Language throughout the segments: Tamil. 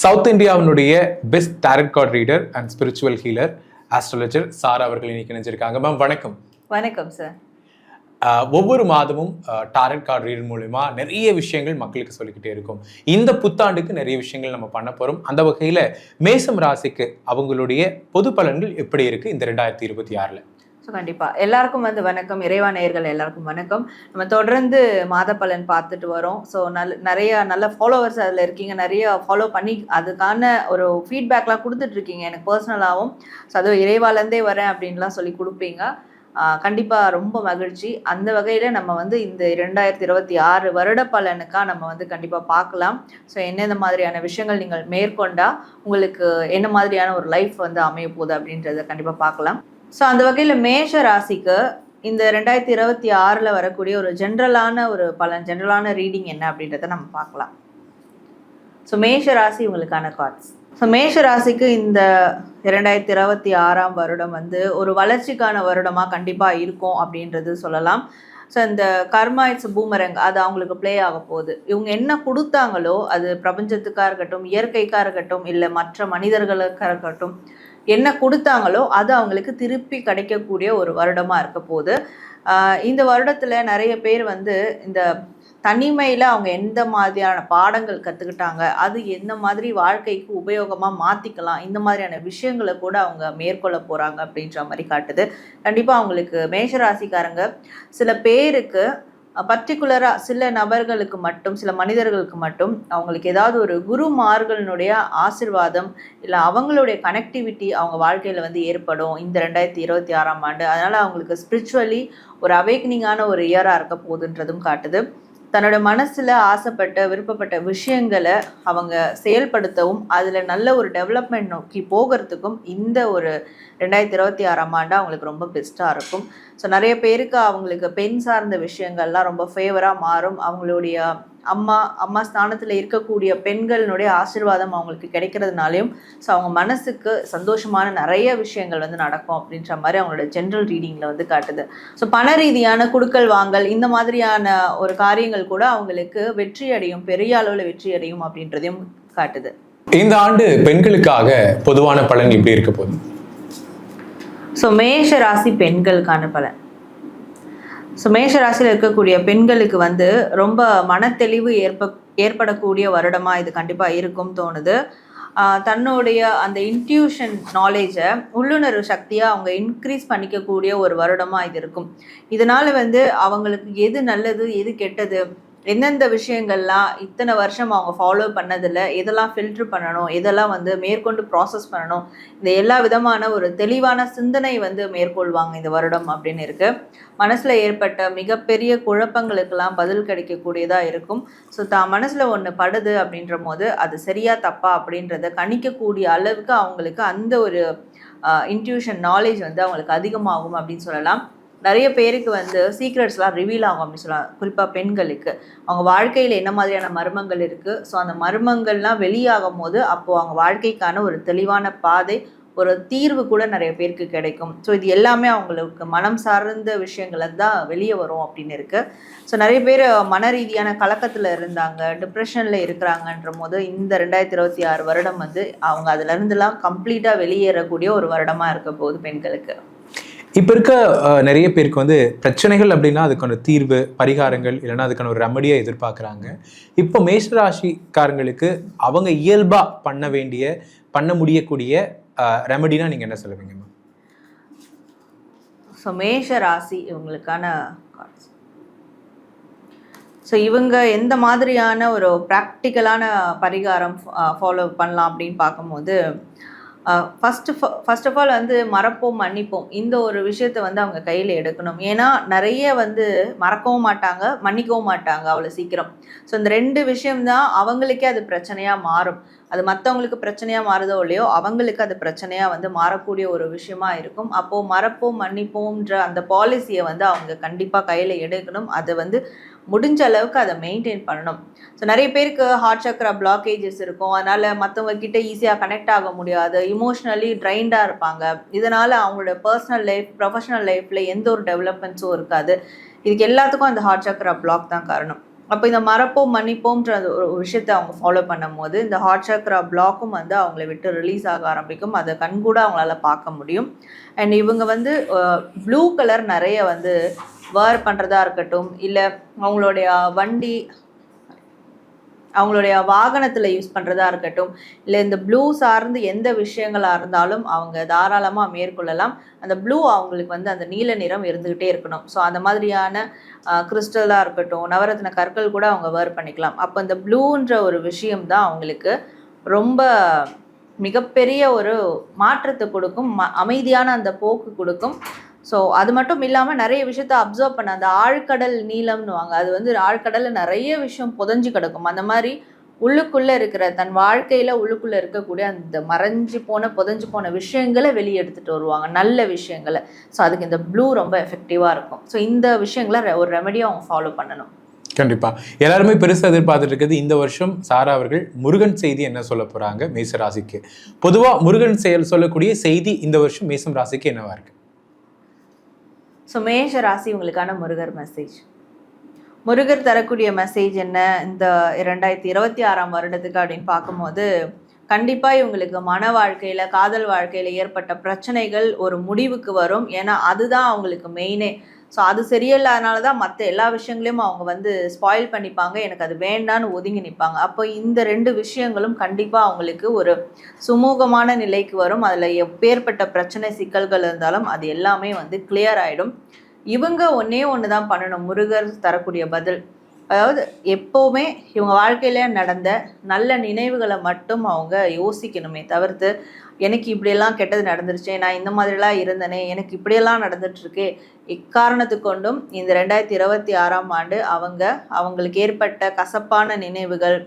சவுத் இந்தியாவினுடைய best tarot card reader and spiritual healer astrologer Sara அவர்கள் இன்னைக்கு இணைஞ்சிருக்காங்க. மேம் வணக்கம். வணக்கம் சார் ஒவ்வொரு மாதமும் டாரட் கார்டு ரீடர் மூலிமா நிறைய விஷயங்கள் மக்களுக்கு சொல்லிக்கிட்டே இருக்கும். இந்த புத்தாண்டுக்கு நிறைய விஷயங்கள் நம்ம பண்ண போறோம். அந்த வகையில மேசம் ராசிக்கு அவங்களுடைய பொது பலன்கள் எப்படி இருக்கு இந்த ரெண்டாயிரத்தி இருபத்தி ஆறுல? ஸோ கண்டிப்பாக எல்லாருக்கும் வந்து வணக்கம். இறைவா நேயர்கள் எல்லாருக்கும் வணக்கம். நம்ம தொடர்ந்து மாத பலன் பார்த்துட்டு வரோம். ஸோ நல் நிறைய நல்ல ஃபாலோவர்ஸ் அதில் இருக்கீங்க. நிறைய ஃபாலோ பண்ணி அதுக்கான ஒரு ஃபீட்பேக்லாம் கொடுத்துட்ருக்கீங்க. எனக்கு பர்சனலாகவும் ஸோ அதுவும் இறைவாலேருந்தே வரேன் அப்படின்லாம் சொல்லி கொடுப்பீங்க. கண்டிப்பாக ரொம்ப மகிழ்ச்சி. அந்த வகையில் நம்ம வந்து இந்த இரண்டாயிரத்தி இருபத்தி ஆறு வருட பலனுக்காக நம்ம வந்து கண்டிப்பாக பார்க்கலாம் ஸோ என்னென்ன மாதிரியான விஷயங்கள் நீங்கள் மேற்கொண்டால் உங்களுக்கு என்ன மாதிரியான ஒரு லைஃப் வந்து அமைய போகுது அப்படின்றத கண்டிப்பாக பார்க்கலாம் ஸோ அந்த வகையில் மேஷ ராசிக்கு இந்த ரெண்டாயிரத்தி இருபத்தி ஆறில் வரக்கூடிய ஒரு ஜென்ரலான ஒரு பலன் ஜென்ரலான ரீடிங் என்ன அப்படின்றத நம்ம பார்க்கலாம். ஸோ மேஷ ராசி உங்களுக்கான கார்ட்ஸ் ஸோ மேஷ ராசிக்கு இந்த இரண்டாயிரத்தி இருபத்தி ஆறாம் வருடம் வந்து ஒரு வளர்ச்சிக்கான வருடமாக கண்டிப்பாக இருக்கும் அப்படின்றது சொல்லலாம். ஸோ இந்த கர்மா இட்ஸ் பூமரங் அது அவங்களுக்கு ப்ளே ஆக போகுது. இவங்க என்ன கொடுத்தாங்களோ அது பிரபஞ்சத்துக்காக இருக்கட்டும் இயற்கைக்காக இருக்கட்டும் இல்லை மற்ற மனிதர்களுக்காக இருக்கட்டும் என்ன கொடுத்தாங்களோ அது அவங்களுக்கு திருப்பி கிடைக்கக்கூடிய ஒரு வருடமாக இருக்க போகுது. இந்த வருடத்தில் நிறைய பேர் வந்து இந்த தனிமையில் அவங்க எந்த மாதிரியான பாடங்கள் கற்றுக்கிட்டாங்க அது எந்த மாதிரி வாழ்க்கைக்கு உபயோகமாக மாற்றிக்கலாம் இந்த மாதிரியான விஷயங்களை கூட அவங்க மேற்கொள்ள போகிறாங்க அப்படின்ற மாதிரி காட்டுது. கண்டிப்பாக அவங்களுக்கு மேஷராசிக்காரங்க சில பேருக்கு பர்டிகுலராக சில நபர்களுக்கு மட்டும் சில மனிதர்களுக்கு மட்டும் அவங்களுக்கு ஏதாவது ஒரு குருமார்களினுடைய ஆசிர்வாதம் இல்லை அவங்களுடைய கனெக்டிவிட்டி அவங்க வாழ்க்கையில் வந்து ஏற்படும் இந்த ரெண்டாயிரத்தி இருபத்தி ஆறாம் ஆண்டு. அதனால் அவங்களுக்கு ஸ்பிரிச்சுவலி ஒரு அவேக்னிங்கான ஒரு இயராக இருக்க போகுதுன்றதும் காட்டுது. தன்னோட மனசில் ஆசைப்பட்ட விருப்பப்பட்ட விஷயங்களை அவங்க செயல்படுத்தவும் அதில் நல்ல ஒரு டெவலப்மெண்ட் நோக்கி போகிறதுக்கும் இந்த ஒரு ரெண்டாயிரத்தி இருபத்தி ஆறாம் ஆண்டு அவங்களுக்கு ரொம்ப பெஸ்ட்டாக இருக்கும். ஸோ நிறைய பேருக்கு அவங்களுக்கு பெண் சார்ந்த விஷயங்கள்லாம் ரொம்ப ஃபேவராக மாறும். அவங்களுடைய அம்மா அம்மா ஸ்தானத்தில் இருக்கக்கூடிய பெண்களினுடைய ஆசீர்வாதம் அவங்களுக்கு கிடைக்கிறதுனாலையும் ஸோ அவங்க மனசுக்கு சந்தோஷமான நிறைய விஷயங்கள் வந்து நடக்கும் அப்படின்ற மாதிரி அவங்களோட ஜென்ரல் ரீடிங்கில் வந்து காட்டுது. ஸோ பண ரீதியான குடுக்கல் வாங்கல் இந்த மாதிரியான ஒரு காரியங்கள் கூட அவங்களுக்கு வெற்றி அடையும் பெரிய அளவில் வெற்றி அடையும் அப்படின்றதையும் காட்டுது. இந்த ஆண்டு பெண்களுக்காக பொதுவான பலன் எப்படி இருக்க போகுது? ஸோ மேஷ ராசி பெண்களுக்கான பலன். ஸோ மேஷராசியில் இருக்கக்கூடிய பெண்களுக்கு வந்து ரொம்ப மனத்தெளிவு ஏற்ப ஏற்படக்கூடிய வருடமாக இது கண்டிப்பாக இருக்கும் தோணுது. தன்னுடைய அந்த இன்ட்யூஷன் நாலேஜை உள்ளுணர்வு சக்தியாக அவங்க இன்க்ரீஸ் பண்ணிக்கக்கூடிய ஒரு வருடமாக இது இருக்கும். இதனால் வந்து அவங்களுக்கு எது நல்லது எது கெட்டது எந்தெந்த விஷயங்கள்லாம் இத்தனை வருஷம் அவங்க ஃபாலோ பண்ணதில் எதெல்லாம் ஃபில்ட்ரு பண்ணணும் எதெல்லாம் வந்து மேற்கொண்டு ப்ராசஸ் பண்ணணும் இந்த எல்லா விதமான ஒரு தெளிவான சிந்தனை வந்து மேற்கொள்வாங்க இந்த வருடம் அப்படின்னு இருக்குது மனசில் ஏற்பட்ட மிகப்பெரிய குழப்பங்களுக்கெல்லாம் பதில் கிடைக்கக்கூடியதாக இருக்கும். ஸோ தான் மனசில் ஒன்று படுது அப்படின்ற போது அது சரியா தப்பா அப்படின்றத கணிக்கக்கூடிய அளவுக்கு அவங்களுக்கு அந்த ஒரு இன்ட்யூஷன் நாலேஜ் வந்து அவங்களுக்கு அதிகமாகும் அப்படின்னு சொல்லலாம். நிறைய பேருக்கு வந்து சீக்ரெட்ஸ்லாம் ரிவீல் ஆகும் அப்படின்னு சொல்லலாம் குறிப்பாக பெண்களுக்கு. அவங்க வாழ்க்கையில் என்ன மாதிரியான மர்மங்கள் இருக்குது ஸோ அந்த மர்மங்கள்லாம் வெளியாகும் போது அப்போது அவங்க வாழ்க்கைக்கான ஒரு தெளிவான பாதை ஒரு தீர்வு கூட நிறைய பேருக்கு கிடைக்கும். ஸோ இது எல்லாமே அவங்களுக்கு மனம் சார்ந்த விஷயங்கள் தான் வெளியே வரும் அப்படின்னு இருக்குது ஸோ நிறைய பேர் மன ரீதியான கலக்கத்தில் இருந்தாங்க டிப்ரெஷனில் இருக்கிறாங்கன்ற போது இந்த ரெண்டாயிரத்தி இருபத்தி ஆறு வருடம் வந்து அவங்க அதுலேருந்துலாம் கம்ப்ளீட்டாக வெளியேறக்கூடிய ஒரு வருடமாக இருக்க போகுது பெண்களுக்கு. இப்போ இருக்க நிறைய பேருக்கு வந்து பிரச்சனைகள் அப்படின்னா அதுக்கான தீர்வு பரிகாரங்கள் இல்லைன்னா அதுக்கான ஒரு ரெமடியை எதிர்பார்க்குறாங்க. இப்போ மேஷராசிக்காரங்களுக்கு அவங்க இயல்பாக பண்ண வேண்டிய பண்ண முடியக்கூடிய ரெமடினா நீங்கள் என்ன சொல்லுவீங்க மேம் ஸோ மேஷ ராசி இவங்களுக்கான ஸோ இவங்க எந்த மாதிரியான ஒரு ப்ராக்டிக்கலான பரிகாரம் ஃபாலோ பண்ணலாம் அப்படின்னு பார்க்கும்போது ஃபஸ்ட்டு ஃபஸ்ட் ஆஃப் ஆல் வந்து மறப்போம் மன்னிப்போம். இந்த ஒரு விஷயத்தை வந்து அவங்க கையில் எடுக்கணும். ஏன்னா நிறைய வந்து மறக்கவும் மாட்டாங்க மன்னிக்கவும் மாட்டாங்க அவ்வளோ சீக்கிரம். ஸோ இந்த ரெண்டு விஷயம்தான் அவங்களுக்கே அது பிரச்சனையாக மாறும். அது மற்றவங்களுக்கு பிரச்சனையாக மாறுதோ இல்லையோ அவங்களுக்கு அது பிரச்சனையாக வந்து மாறக்கூடிய ஒரு விஷயமா இருக்கும். அப்போது மறப்போம் மன்னிப்போம்ன்ற அந்த பாலிசியை வந்து அவங்க கண்டிப்பாக கையில் எடுக்கணும். அதை வந்து முடிஞ்ச அளவுக்கு அதை மெயின்டைன் பண்ணணும். ஸோ நிறைய பேருக்கு ஹார்ட் சக்கரா பிளாக்கேஜஸ் இருக்கும். அதனால் மற்றவங்க கிட்ட ஈஸியாக கனெக்ட் ஆக முடியாது. இமோஷ்னலி ட்ரைண்டாக இருப்பாங்க. இதனால் அவங்களோட பர்சனல் லைஃப் ப்ரொஃபஷனல் லைஃப்பில் எந்த ஒரு டெவலப்மெண்ட்ஸும் இருக்காது. இதுக்கு எல்லாத்துக்கும் அந்த ஹார்ட் சக்கரா பிளாக் தான் காரணம். அப்போ இந்த மறப்போம் மன்னிப்போம்ன்ற அந்த ஒரு விஷயத்தை அவங்க ஃபாலோ பண்ணும்போது இந்த ஹார்ட் சக்ரா பிளாக்கும் வந்து அவங்கள விட்டு ரிலீஸ் ஆக ஆரம்பிக்கும். அதை கண்கூட அவங்களால பார்க்க முடியும். அண்ட் இவங்க வந்து ப்ளூ கலர் நிறைய வந்து வேர் பண்ணுறதா இருக்கட்டும் இல்லை அவங்களுடைய வண்டி அவங்களுடைய வாகனத்தில் யூஸ் பண்ணுறதா இருக்கட்டும் இல்லை இந்த ப்ளூ சார்ந்து எந்த விஷயங்களாக இருந்தாலும் அவங்க தாராளமாக மேற்கொள்ளலாம். அந்த ப்ளூ அவங்களுக்கு வந்து அந்த நீல நிறம் இருந்துக்கிட்டே இருக்கணும். ஸோ அந்த மாதிரியான கிறிஸ்டலாக இருக்கட்டும் நவரத்ன கற்கள் கூட அவங்க வேர் பண்ணிக்கலாம். அப்போ இந்த ப்ளூன்ற ஒரு விஷயம் தான் அவங்களுக்கு ரொம்ப மிகப்பெரிய ஒரு மாற்றத்தை கொடுக்கும் ம அமைதியான அந்த போக்கு கொடுக்கும். ஸோ அது மட்டும் இல்லாமல் நிறைய விஷயத்த அப்சர்வ் பண்ண அந்த ஆழ்கடல் நீளம்னுவாங்க அது வந்து ஆழ்கடலில் நிறைய விஷயம் புதஞ்சு கிடக்கும். அந்த மாதிரி உள்ளுக்குள்ளே இருக்கிற தன் வாழ்க்கையில் உள்ளுக்குள்ளே இருக்கக்கூடிய அந்த மறைஞ்சு போன புதஞ்சு போன விஷயங்களை வெளியே எடுத்துகிட்டு வருவாங்க. நல்ல விஷயங்களை. ஸோ அதுக்கு இந்த ப்ளூ ரொம்ப எஃபெக்டிவாக இருக்கும். ஸோ இந்த விஷயங்களை ரெ- ஒரு ரெமடியாக அவங்க ஃபாலோ பண்ணணும். கண்டிப்பாக எல்லாருமே பெருசாக எதிர்பார்த்துட்டு இருக்கிறது இந்த வருஷம் சாரா அவர்கள் முருகன் செய்தி என்ன சொல்ல போகிறாங்க மேச ராசிக்கு? பொதுவாக முருகன் செயல் சொல்லக்கூடிய செய்தி இந்த வருஷம் மேசம் ராசிக்கு என்னவா இருக்குது ஸோ மேஷ ராசி உங்களுக்கான முருகர் மெசேஜ் முருகர் தரக்கூடிய மெசேஜ் என்ன? இந்த இரண்டாயிரத்தி இருபத்தி ஆறாம் வருடத்துக்கு அப்படின்னு பார்க்கும்போது கண்டிப்பாக இவங்களுக்கு மன வாழ்க்கையில் காதல் வாழ்க்கையில் ஏற்பட்ட பிரச்சனைகள் ஒரு முடிவுக்கு வரும். ஏன்னா அதுதான் அவங்களுக்கு மெயினே ஸோ அது சரியில்லாதனால தான் மற்ற எல்லா விஷயங்களையும் அவங்க வந்து ஸ்பாயில் பண்ணிப்பாங்க. எனக்கு அது வேண்டான்னு ஒதுங்கி நிற்பாங்க அப்போ இந்த ரெண்டு விஷயங்களும் கண்டிப்பாக அவங்களுக்கு ஒரு சுமூகமான நிலைக்கு வரும். அதில் எப்பேற்பட்ட பிரச்சனை சிக்கல்கள் இருந்தாலும் அது எல்லாமே வந்து கிளியர் ஆகிடும் இவங்க ஒன்றே ஒன்று தான் பண்ணணும். முருகர் தரக்கூடிய பதில். அதாவது எப்போவுமே இவங்க வாழ்க்கையில நடந்த நல்ல நினைவுகளை மட்டும் அவங்க யோசிக்கணுமே தவிர்த்து எனக்கு இப்படியெல்லாம் கெட்டது நடந்துருச்சு நான் இந்த மாதிரிலாம் இருந்தனே எனக்கு இப்படியெல்லாம் நடந்துட்டுருக்கு. இருக்கே கொண்டும் இந்த ரெண்டாயிரத்தி இருபத்தி ஆறாம் ஆண்டு அவங்க அவங்களுக்கு ஏற்பட்ட கசப்பான நினைவுகள்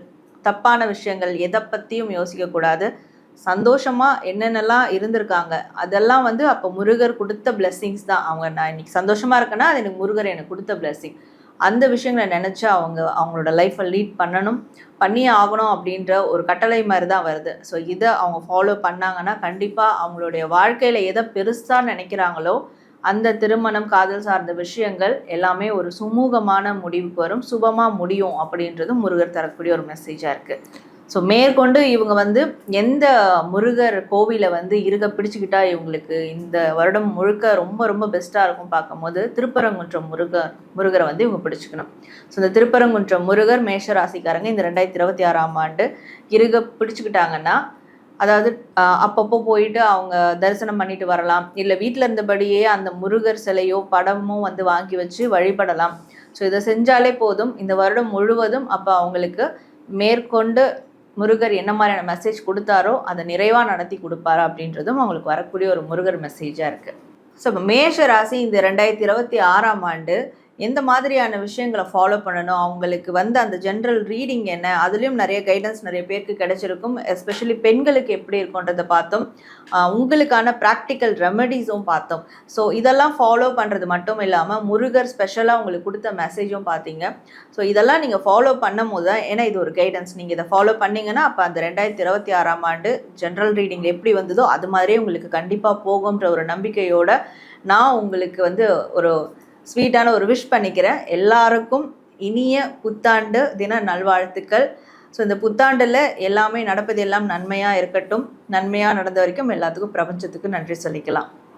தப்பான விஷயங்கள் எதை பற்றியும் யோசிக்கக்கூடாது சந்தோஷமா என்னென்னலாம் இருந்திருக்காங்க அதெல்லாம் வந்து அப்போ முருகர் கொடுத்த பிளெஸ்ஸிங்ஸ் தான். அவங்க நான் இன்னைக்கு சந்தோஷமாக இருக்கேன்னா அது எனக்கு முருகர் எனக்கு கொடுத்த பிளெஸ்ஸிங் அந்த விஷயங்களை நினச்சி அவங்க அவங்களோட லைஃப்பை லீட் பண்ணணும் பண்ணியே ஆகணும் அப்படின்ற ஒரு கட்டளை மாதிரி தான் வருது. ஸோ இதை அவங்க ஃபாலோ பண்ணாங்கன்னா கண்டிப்பாக அவங்களுடைய வாழ்க்கையில் எதை பெருசாக நினைக்கிறாங்களோ அந்த திருமணம் காதல் சார்ந்த விஷயங்கள் எல்லாமே ஒரு சுமூகமான முடிவுக்கு வரும். சுபமாக முடியும் அப்படின்றது முருகர் தரக்கூடிய ஒரு மெசேஜாக இருக்குது ஸோ மேற்கொண்டு இவங்க வந்து எந்த முருகர் கோவிலை வந்து இருக பிடிச்சுக்கிட்டா இவங்களுக்கு இந்த வருடம் முழுக்க ரொம்ப ரொம்ப பெஸ்ட்டாக இருக்கும் பார்க்கும்போது திருப்பரங்குன்றம் முருகர் முருகரை வந்து இவங்க பிடிச்சிக்கணும். ஸோ இந்த திருப்பரங்குன்றம் முருகர் மேஷ ராசிக்காரங்க இந்த ரெண்டாயிரத்தி இருபத்தி ஆறாம் ஆண்டு இருக பிடிச்சிக்கிட்டாங்கன்னா அதாவது அப்பப்போ போயிட்டு அவங்க தரிசனம் பண்ணிட்டு வரலாம். இல்லை வீட்டில் இருந்தபடியே அந்த முருகர் சிலையோ படமோ வந்து வாங்கி வச்சு வழிபடலாம். ஸோ இதை செஞ்சாலே போதும். இந்த வருடம் முழுவதும் அப்போ அவங்களுக்கு மேற்கொண்டு முருகர் என்ன மாதிரியான மெசேஜ் கொடுத்தாரோ அதை நிறைவாக நடத்தி கொடுப்பாரா அப்படின்றதும் அவங்களுக்கு வரக்கூடிய ஒரு முருகர் மெசேஜாக இருக்குது ஸோ இப்போ மேஷ ராசி இந்த ரெண்டாயிரத்தி இருபத்தி ஆறாம் ஆண்டு எந்த மாதிரியான விஷயங்களை ஃபாலோ பண்ணணும் அவங்களுக்கு வந்து அந்த ஜென்ரல் ரீடிங் என்ன அதுலேயும் நிறைய கைடன்ஸ் நிறைய பேருக்கு கிடைச்சிருக்கும். எஸ்பெஷலி பெண்களுக்கு எப்படி இருக்குன்றதை பார்த்தோம். உங்களுக்கான ப்ராக்டிக்கல் ரெமெடிஸும் பார்த்தோம். ஸோ இதெல்லாம் ஃபாலோ பண்ணுறது மட்டும் இல்லாமல் முருகர் ஸ்பெஷலாக உங்களுக்கு கொடுத்த மெசேஜும் பார்த்தீங்க. ஸோ இதெல்லாம் நீங்கள் ஃபாலோ பண்ணும் போது தான் ஏன்னா இது ஒரு கைடன்ஸ் நீங்கள் இதை ஃபாலோ பண்ணிங்கன்னா அப்போ அந்த ரெண்டாயிரத்தி இருபத்தி ஆறாம் ஆண்டு ஜென்ரல் ரீடிங் எப்படி வந்ததோ அது மாதிரியே உங்களுக்கு கண்டிப்பாக போகும்ன்ற ஒரு நம்பிக்கையோட நான் உங்களுக்கு வந்து ஒரு ஸ்வீட்டான ஒரு விஷ் பண்ணிக்கிறேன். எல்லாருக்கும் இனிய புத்தாண்டு தின நல்வாழ்த்துக்கள். ஸோ இந்த புத்தாண்டில் எல்லாமே நடப்பது எல்லாம் நன்மையாக இருக்கட்டும். நன்மையாக நடந்த வரைக்கும் எல்லாத்துக்கும் பிரபஞ்சத்துக்கு நன்றி சொல்லிக்கலாம்.